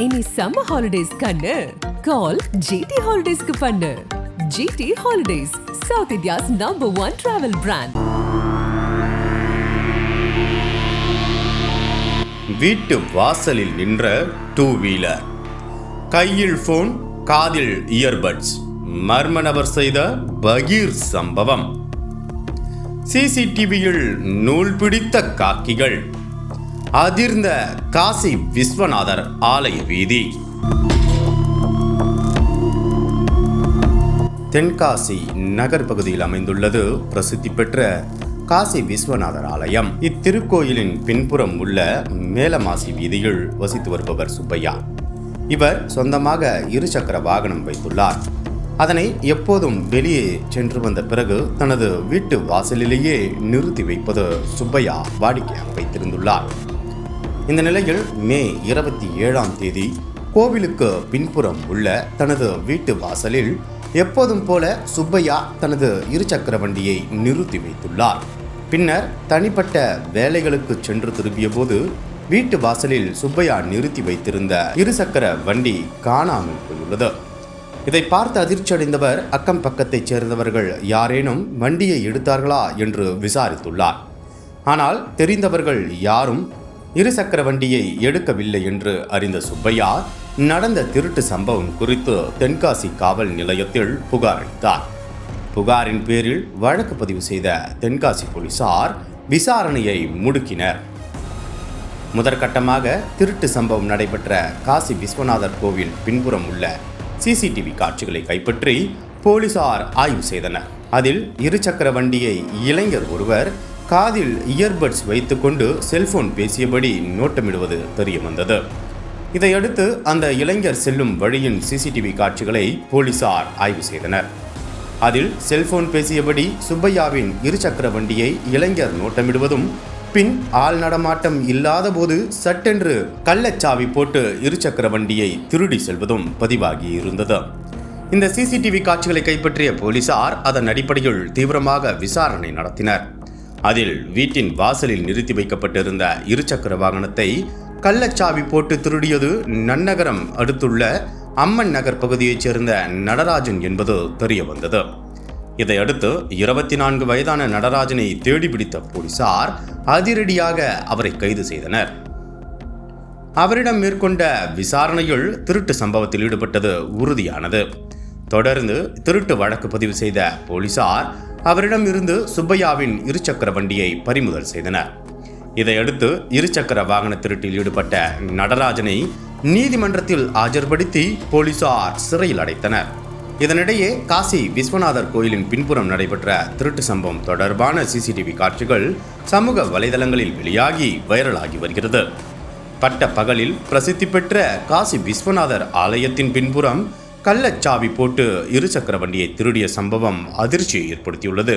இனி summer holidays கண்ணு. கால் GT ஹாலிடேஸ்க்கு பண்ணு. GT Holidays south India's number one travel brand வீட்டு வாசலில் நின்ற டூ வீலர் கையில் போன் காதில் இயர்பட்ஸ் மர்ம நபர் செய்த பகீர் சம்பவம். சிசிடிவியில் நூல் பிடித்த காக்கிகள். அதிர்ந்த காசி விஸ்வநாதர் ஆலய வீதி. தென்காசி நகர் பகுதியில் அமைந்துள்ளது பிரசித்தி பெற்ற காசி விஸ்வநாதர் ஆலயம். இத்திருக்கோயிலின் பின்புறம் உள்ள மேலமாசி வீதியில் வசித்து வருபவர் சுப்பையா. இவர் சொந்தமாக இருசக்கர வாகனம் வைத்துள்ளார். அதனை எப்போதும் வெளியே சென்று வந்த பிறகு தனது வீட்டு வாசலிலேயே நிறுத்தி வைப்பது சுப்பையா வாடிக்கையாக வைத்திருந்துள்ளார். இந்த நிலையில் மே இருபத்தி ஏழாம் தேதி கோவிலுக்கு பின்புறம் உள்ள தனது வீட்டு வாசலில் எப்போதும் போல சுப்பையா தனது இருசக்கர வண்டியை நிறுத்தி வைத்துள்ளார். பின்னர் தனிப்பட்ட வேலைகளுக்கு சென்று திரும்பிய போது வீட்டு வாசலில் சுப்பையா நிறுத்தி வைத்திருந்த இருசக்கர வண்டி காணாமல் போயுள்ளது. இதை பார்த்து அதிர்ச்சியடைந்தவர் அக்கம் பக்கத்தைச் சேர்ந்தவர்கள் யாரேனும் வண்டியை எடுத்தார்களா? என்று விசாரித்துள்ளார். ஆனால் தெரிந்தவர்கள் யாரும் இருசக்கர வண்டியை எடுக்கவில்லை என்று அறிந்த சுப்பையா நடந்த திருட்டு சம்பவம் குறித்து தென்காசி காவல் நிலையத்தில் புகார் அளித்தார். புகாரின் பேரில் வழக்கு பதிவு செய்த தென்காசி போலீசார் விசாரணையை முடுக்கினர். முதற்கட்டமாக திருட்டு சம்பவம் நடைபெற்ற காசி விஸ்வநாதர் கோவில் பின்புறம் உள்ள சிசிடிவி காட்சிகளை கைப்பற்றி போலீசார் ஆய்வு செய்தனர். அதில் இருசக்கர வண்டியை இளைஞர் ஒருவர் காதில் இயர்பட்ஸ் வைத்துக்கொண்டு செல்போன் பேசியபடி நோட்டமிடுவது தெரிய வந்தது இதையடுத்து அந்த இளைஞர் செல்லும் வழியின் சிசிடிவி காட்சிகளை போலீசார் ஆய்வு செய்தனர். அதில் செல்போன் பேசியபடி சுப்பையாவின் இருசக்கர வண்டியை இளைஞர் நோட்டமிடுவதும் பின் ஆள் நடமாட்டம் இல்லாத போது சட்டென்று கள்ளச்சாவி போட்டு இருசக்கர வண்டியை திருடி செல்வதும் பதிவாகி இருந்தது. இந்த சிசிடிவி காட்சிகளை கைப்பற்றிய போலீசார் அதன் அடிப்படையில் தீவிரமாக விசாரணை நடத்தினர். அதில் வீட்டின் வாசலில் நிறுத்தி வைக்கப்பட்டிருந்த இருசக்கர வாகனத்தை கள்ளச்சாவி போட்டு திருடியது நன்னகரம் அடுத்துள்ள அம்மன் நகர் பகுதியைச் சேர்ந்த நடராஜன் என்பது தெரிய வந்தது இதையடுத்து இருபத்தி நான்கு வயதான நடராஜனை தேடி பிடித்த போலீசார் அதிரடியாக அவரை கைது செய்தனர். அவரிடம் மேற்கொண்ட விசாரணையில் திருட்டு சம்பவத்தில் ஈடுபட்டது உறுதியானது. தொடர்ந்து திருட்டு வழக்கு பதிவு செய்த போலீசார் அவரிடம் இருந்து சுப்பையாவின் இருசக்கர வண்டியை பறிமுதல் செய்தனர். இதையடுத்து இருசக்கர வாகன திருட்டில் ஈடுபட்ட நடராஜனை நீதிமன்றத்தில் ஆஜர்படுத்தி போலீசார் சிறையில் அடைத்தனர். இதனிடையே காசி விஸ்வநாதர் கோயிலின் பின்புறம் நடைபெற்ற திருட்டு சம்பவம் தொடர்பான சிசிடிவி காட்சிகள் சமூக வலைதளங்களில் வெளியாகி வைரலாகி வருகிறது. பட்ட பகலில் பிரசித்தி பெற்ற காசி விஸ்வநாதர் ஆலயத்தின் பின்புறம் கள்ளச்சாவி போட்டு இருசக்கர வண்டியை திருடிய சம்பவம் அதிர்ச்சியை ஏற்படுத்தியுள்ளது.